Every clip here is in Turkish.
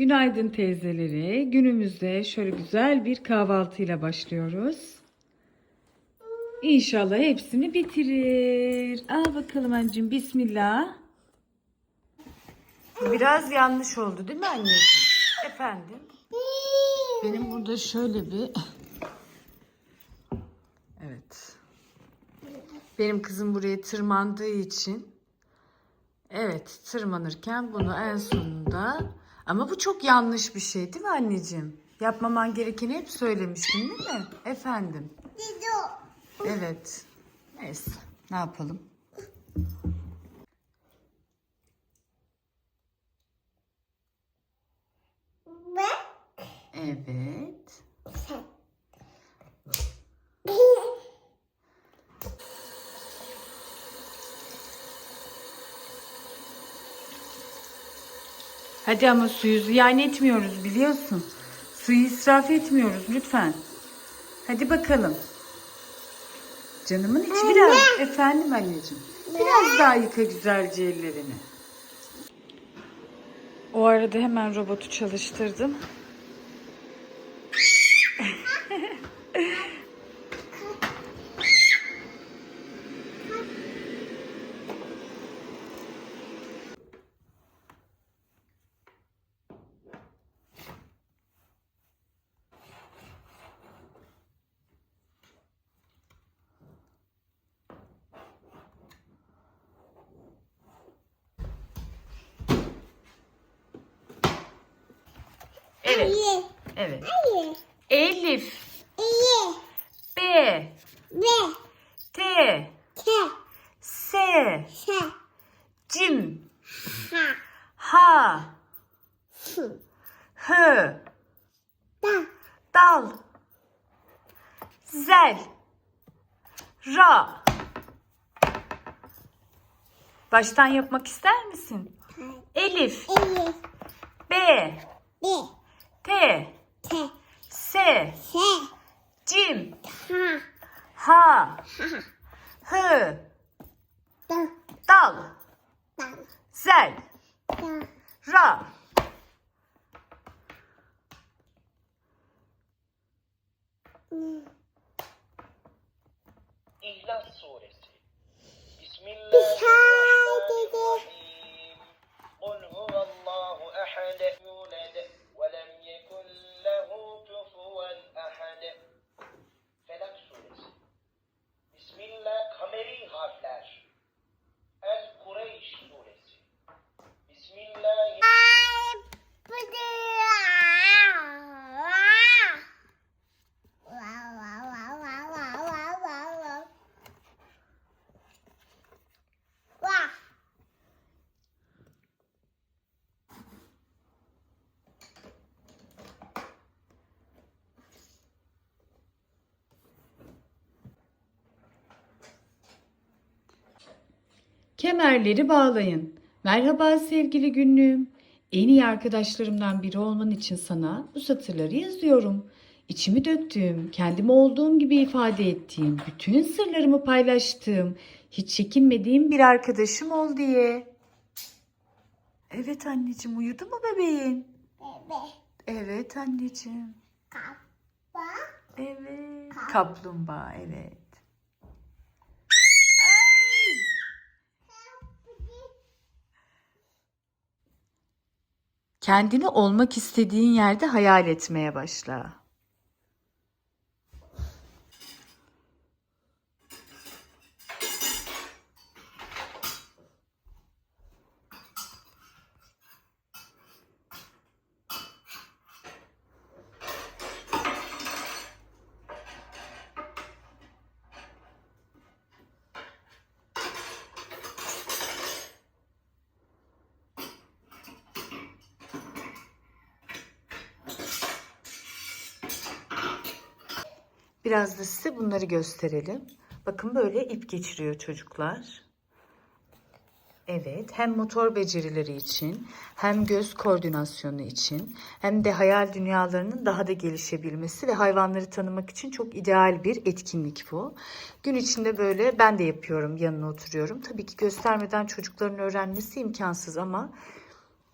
Günaydın teyzeleri. Günümüzde şöyle güzel bir kahvaltıyla başlıyoruz. İnşallah hepsini bitirir. Al bakalım anneciğim bismillah. Biraz yanlış oldu değil mi anneciğim? Efendim? Benim burada şöyle bir... Evet. Benim kızım buraya tırmandığı için Evet, tırmanırken bunu en sonunda ama bu çok yanlış bir şey değil mi anneciğim? Yapmaman gerekeni hep söylemiştin değil mi? Efendim. Evet. Neyse, ne yapalım? Evet. Hadi ama suyu ziyan etmiyoruz biliyorsun. Suyu israf etmiyoruz lütfen. Hadi bakalım. Canımın içi biraz. Efendim anneciğim. Biraz daha yıka güzelce ellerini. O arada hemen robotu çalıştırdım. Evet. Evet. Elif. B. T. S. Cim. Ha. Hı. Dal. Zel. Ra. Baştan yapmak ister misin? Elif. B. T. S. Cim. Ha. Hı. Dal. Zel. Ra. İhlas Suresi Bismillahirrahmanirrahim Kul huvallahu ehad yulad ve lem yekun lehu kufuven ahad Felak Suresi Bismillah Kameri harfler El Kureyş Suresi Bismillah Kemerleri bağlayın. Merhaba sevgili günlüğüm. En iyi arkadaşlarımdan biri olman için sana bu satırları yazıyorum. İçimi döktüğüm, kendimi olduğum gibi ifade ettiğim, bütün sırlarımı paylaştığım, hiç çekinmediğim bir arkadaşım ol diye. Evet anneciğim uyudu mu bebeğin? Evet anneciğim. Evet. Kaplumbağa evet. Kendini olmak istediğin yerde hayal etmeye başla. Biraz da size bunları gösterelim. Bakın böyle ip geçiriyor çocuklar. Evet, hem motor becerileri için, hem göz koordinasyonu için, hem de hayal dünyalarının daha da gelişebilmesi ve hayvanları tanımak için çok ideal bir etkinlik bu. Gün içinde böyle ben de yapıyorum, yanına oturuyorum. Tabii ki göstermeden çocukların öğrenmesi imkansız ama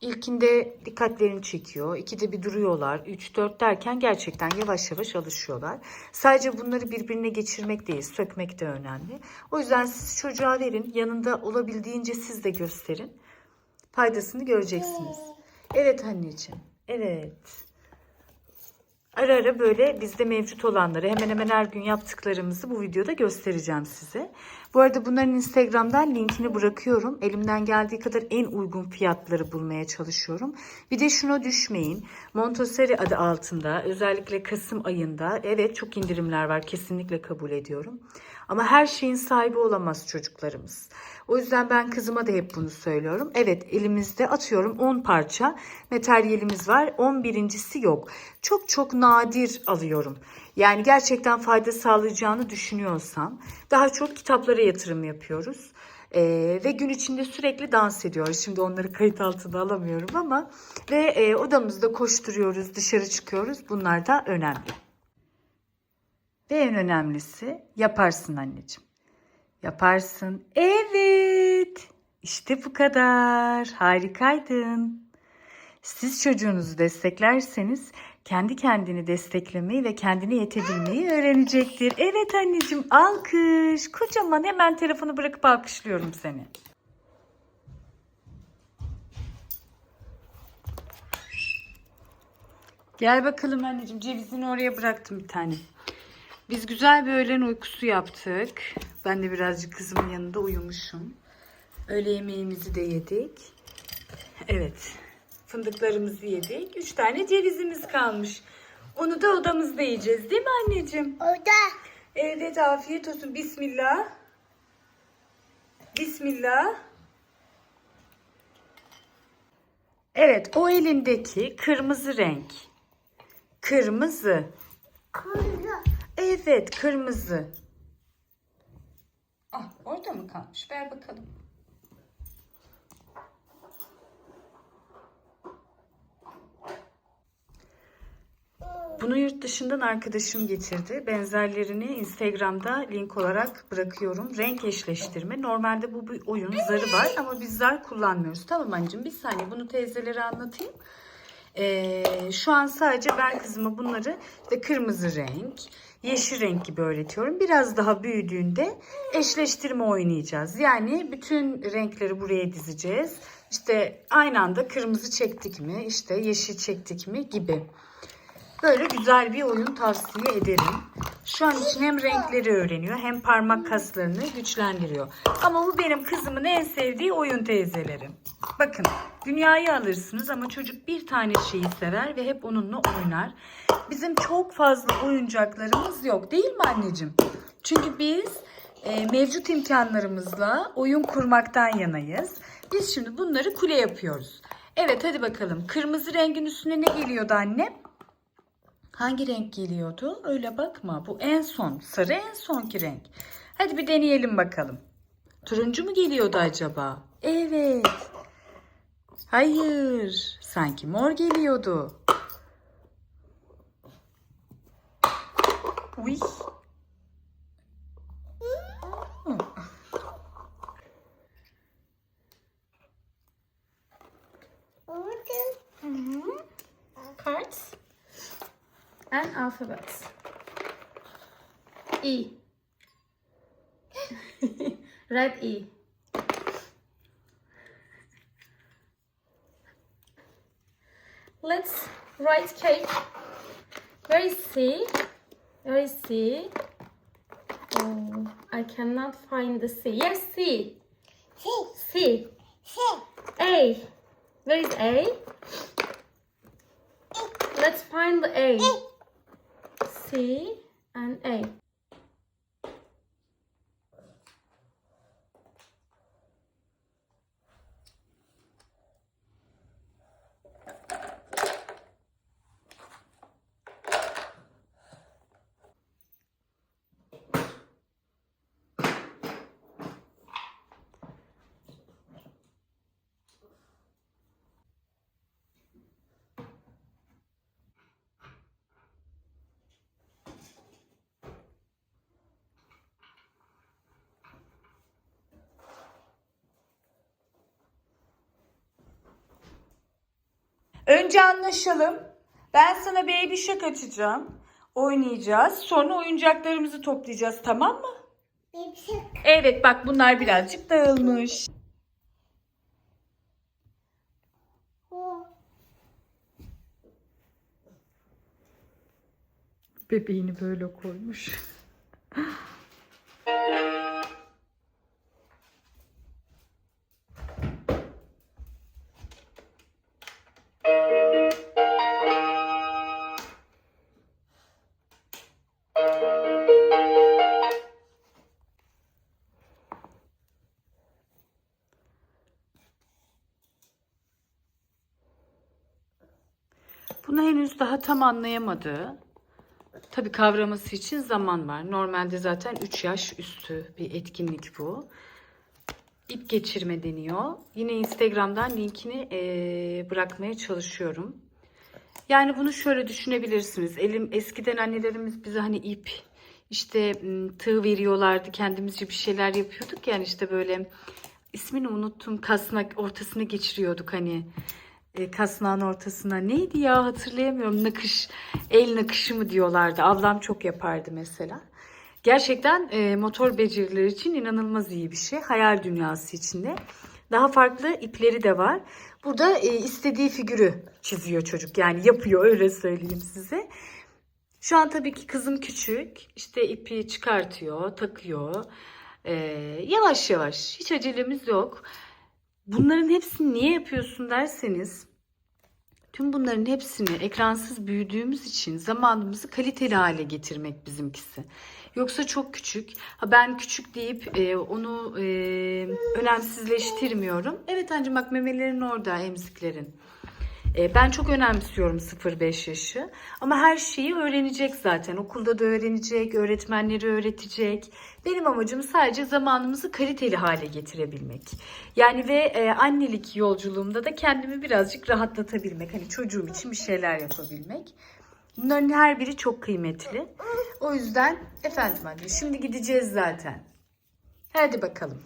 İlkinde dikkatlerini çekiyor. İkide bir duruyorlar. Üç, dört derken gerçekten yavaş yavaş alışıyorlar. Sadece bunları birbirine geçirmek değil, sökmek de önemli. O yüzden siz çocuğa verin. Yanında olabildiğince siz de gösterin. Faydasını göreceksiniz. Evet anneciğim. Evet. Ara ara böyle bizde mevcut olanları hemen hemen her gün yaptıklarımızı bu videoda göstereceğim size. Bu arada bunların Instagram'dan linkini bırakıyorum. Elimden geldiği kadar en uygun fiyatları bulmaya çalışıyorum. Bir de şuna düşmeyin. Montessori adı altında özellikle Kasım ayında evet çok indirimler var kesinlikle kabul ediyorum. Ama her şeyin sahibi olamaz çocuklarımız. O yüzden ben kızıma da hep bunu söylüyorum. Evet elimizde atıyorum 10 parça materyalimiz var. 11.si yok. Çok çok nadir alıyorum. Yani gerçekten fayda sağlayacağını düşünüyorsam daha çok kitaplara yatırım yapıyoruz. Ee, ve gün içinde sürekli dans ediyoruz. Şimdi onları kayıt altına alamıyorum ama ve e, odamızda koşturuyoruz, dışarı çıkıyoruz. Bunlar da önemli. Ve en önemlisi yaparsın anneciğim. Yaparsın. Evet. İşte bu kadar. Harikaydın. Siz çocuğunuzu desteklerseniz kendi kendini desteklemeyi ve kendine yetebilmeyi öğrenecektir. Evet anneciğim alkış. Kocaman hemen telefonu bırakıp alkışlıyorum seni. Gel bakalım anneciğim cevizini oraya bıraktım bir tane. Biz güzel bir öğlen uykusu yaptık. Ben de birazcık kızımın yanında uyumuşum. Öğle yemeğimizi de yedik. Evet. Fındıklarımızı yedik. Üç tane cevizimiz kalmış. Onu da odamızda yiyeceğiz değil mi anneciğim? Orada. Evet afiyet olsun. Bismillah. Bismillah. Evet o elindeki kırmızı renk. Kırmızı. Kırmızı. Evet kırmızı. Ah orada mı kalmış? Ver bakalım. Bunu yurt dışından arkadaşım getirdi. Benzerlerini Instagram'da link olarak bırakıyorum. Renk eşleştirme. Normalde bu bir oyun. Zarı var ama biz zar kullanmıyoruz. Tamam anneciğim bir saniye bunu teyzelere anlatayım. Ee, şu an sadece ben kızıma bunları işte kırmızı renk, yeşil renk gibi öğretiyorum. Biraz daha büyüdüğünde eşleştirme oynayacağız. Yani bütün renkleri buraya dizeceğiz. İşte aynı anda kırmızı çektik mi, işte yeşil çektik mi gibi. Böyle güzel bir oyun tavsiye ederim. Şu an için hem renkleri öğreniyor hem parmak kaslarını güçlendiriyor. Ama bu benim kızımın en sevdiği oyun teyzelerim. Bakın dünyayı alırsınız ama çocuk bir tane şeyi sever ve hep onunla oynar. Bizim çok fazla oyuncaklarımız yok değil mi anneciğim? Çünkü biz e, mevcut imkanlarımızla oyun kurmaktan yanayız. Biz şimdi bunları kule yapıyoruz. Evet hadi bakalım. Kırmızı rengin üstüne ne geliyordu annem? Hangi renk geliyordu? Öyle bakma. Bu en son. Sarı en sonki renk. Hadi bir deneyelim bakalım. Turuncu mu geliyordu acaba? Evet. Hayır. Sanki mor geliyordu. Uy. And alphabets. E. Red E. Let's write cake. Where is C? Where is C? Oh, I cannot find the C. Yes, C. Si. C. Si. A. Where is A? Let's find the A. C and A. Önce anlaşalım. Ben sana baby shark açacağım. Oynayacağız. Sonra oyuncaklarımızı toplayacağız tamam mı? Şey Evet bak bunlar birazcık dağılmış. Bebeğini böyle koymuş. Daha tam anlayamadı. Tabii kavraması için zaman var. Normalde zaten 3 yaş üstü bir etkinlik bu. İp geçirme deniyor. Yine Instagram'dan linkini eee, bırakmaya çalışıyorum. Yani bunu şöyle düşünebilirsiniz. Elim eskiden annelerimiz bize hani ip işte tığ veriyorlardı. Kendimizce bir şeyler yapıyorduk yani işte böyle ismini unuttum. Kasnak ortasına geçiriyorduk hani e, kasnağın ortasına. Neydi ya hatırlayamıyorum. Nakış, el nakışı mı diyorlardı. Ablam çok yapardı mesela. Gerçekten e, motor becerileri için inanılmaz iyi bir şey. Hayal dünyası içinde. Daha farklı ipleri de var. Burada e, istediği figürü çiziyor çocuk. Yani yapıyor öyle söyleyeyim size. Şu an tabii ki kızım küçük. İşte ipi çıkartıyor, takıyor. E, yavaş yavaş. Hiç acelemiz yok. Bunların hepsini niye yapıyorsun derseniz tüm bunların hepsini ekransız büyüdüğümüz için zamanımızı kaliteli hale getirmek bizimkisi. Yoksa çok küçük. Ha ben küçük deyip e, onu e, önemsizleştirmiyorum. Evet anneciğim bak memelerin orada emziklerin. E, ben çok önemsiyorum 0-5 yaşı. Ama her şeyi öğrenecek zaten. Okulda da öğrenecek, öğretmenleri öğretecek. Benim amacım sadece zamanımızı kaliteli hale getirebilmek. Yani ve e, annelik yolculuğumda da kendimi birazcık rahatlatabilmek. Hani çocuğum için bir şeyler yapabilmek. Bunların her biri çok kıymetli. O yüzden efendim anne şimdi gideceğiz zaten. Hadi bakalım.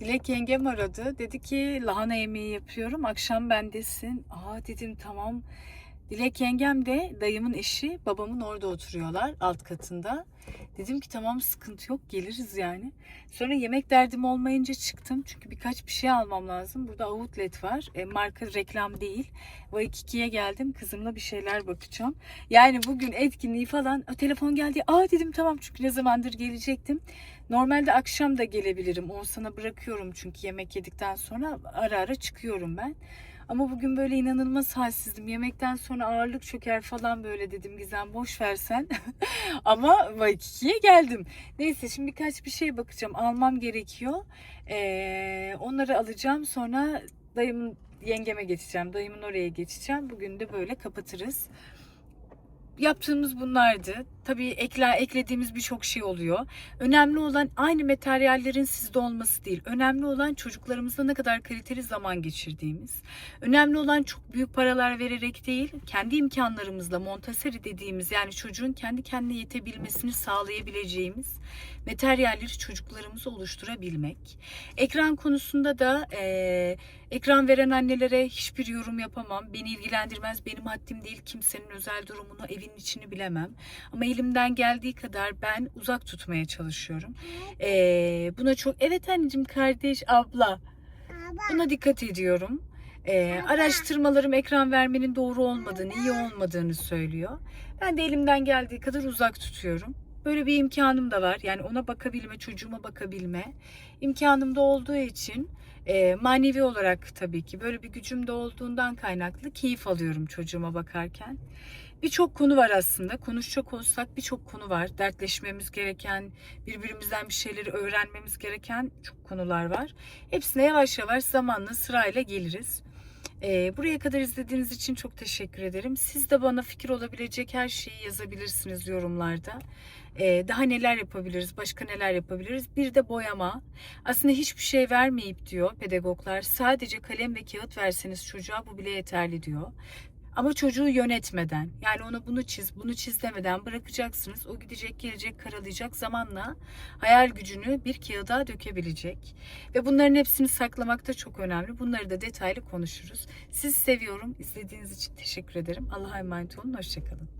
Dilek yengem aradı. Dedi ki lahana yemeği yapıyorum. Akşam bendesin. Aa dedim tamam. Dilek yengem de dayımın eşi babamın orada oturuyorlar alt katında. Dedim ki tamam sıkıntı yok geliriz yani. Sonra yemek derdim olmayınca çıktım. Çünkü birkaç bir şey almam lazım. Burada outlet var. E, marka reklam değil. Vaikiki'ye geldim. Kızımla bir şeyler bakacağım. Yani bugün etkinliği falan. O telefon geldi. Aa dedim tamam çünkü ne zamandır gelecektim. Normalde akşam da gelebilirim. On sana bırakıyorum çünkü yemek yedikten sonra ara ara çıkıyorum ben. Ama bugün böyle inanılmaz halsizdim. Yemekten sonra ağırlık çöker falan böyle dedim Gizem boş versen. Ama Vaikiki'ye geldim. Neyse şimdi birkaç bir şey bakacağım. Almam gerekiyor. Ee, onları alacağım. Sonra dayımın yengeme geçeceğim. Dayımın oraya geçeceğim. Bugün de böyle kapatırız yaptığımız bunlardı. Tabii ekle, eklediğimiz birçok şey oluyor. Önemli olan aynı materyallerin sizde olması değil. Önemli olan çocuklarımızla ne kadar kaliteli zaman geçirdiğimiz. Önemli olan çok büyük paralar vererek değil, kendi imkanlarımızla Montessori dediğimiz yani çocuğun kendi kendine yetebilmesini sağlayabileceğimiz materyalleri çocuklarımıza oluşturabilmek. Ekran konusunda da eee, ekran veren annelere hiçbir yorum yapamam. Beni ilgilendirmez. Benim haddim değil. Kimsenin özel durumunu, evinin içini bilemem. Ama elimden geldiği kadar ben uzak tutmaya çalışıyorum. Eee, buna çok... Evet anneciğim, kardeş, abla. Buna dikkat ediyorum. Ee, araştırmalarım ekran vermenin doğru olmadığını, iyi olmadığını söylüyor. Ben de elimden geldiği kadar uzak tutuyorum. Böyle bir imkanım da var. Yani ona bakabilme, çocuğuma bakabilme imkanım da olduğu için e, manevi olarak tabii ki böyle bir gücüm de olduğundan kaynaklı keyif alıyorum çocuğuma bakarken. Birçok konu var aslında. Konuşacak olsak birçok konu var. Dertleşmemiz gereken, birbirimizden bir şeyleri öğrenmemiz gereken çok konular var. Hepsine yavaş yavaş zamanla sırayla geliriz. Ee, buraya kadar izlediğiniz için çok teşekkür ederim. Siz de bana fikir olabilecek her şeyi yazabilirsiniz yorumlarda. Ee, daha neler yapabiliriz, başka neler yapabiliriz? Bir de boyama. Aslında hiçbir şey vermeyip diyor pedagoglar. Sadece kalem ve kağıt verseniz çocuğa bu bile yeterli diyor. Ama çocuğu yönetmeden yani ona bunu çiz bunu çiz demeden bırakacaksınız. O gidecek gelecek karalayacak zamanla hayal gücünü bir kağıda dökebilecek. Ve bunların hepsini saklamak da çok önemli. Bunları da detaylı konuşuruz. Sizi seviyorum. İzlediğiniz için teşekkür ederim. Allah'a emanet olun. Hoşçakalın.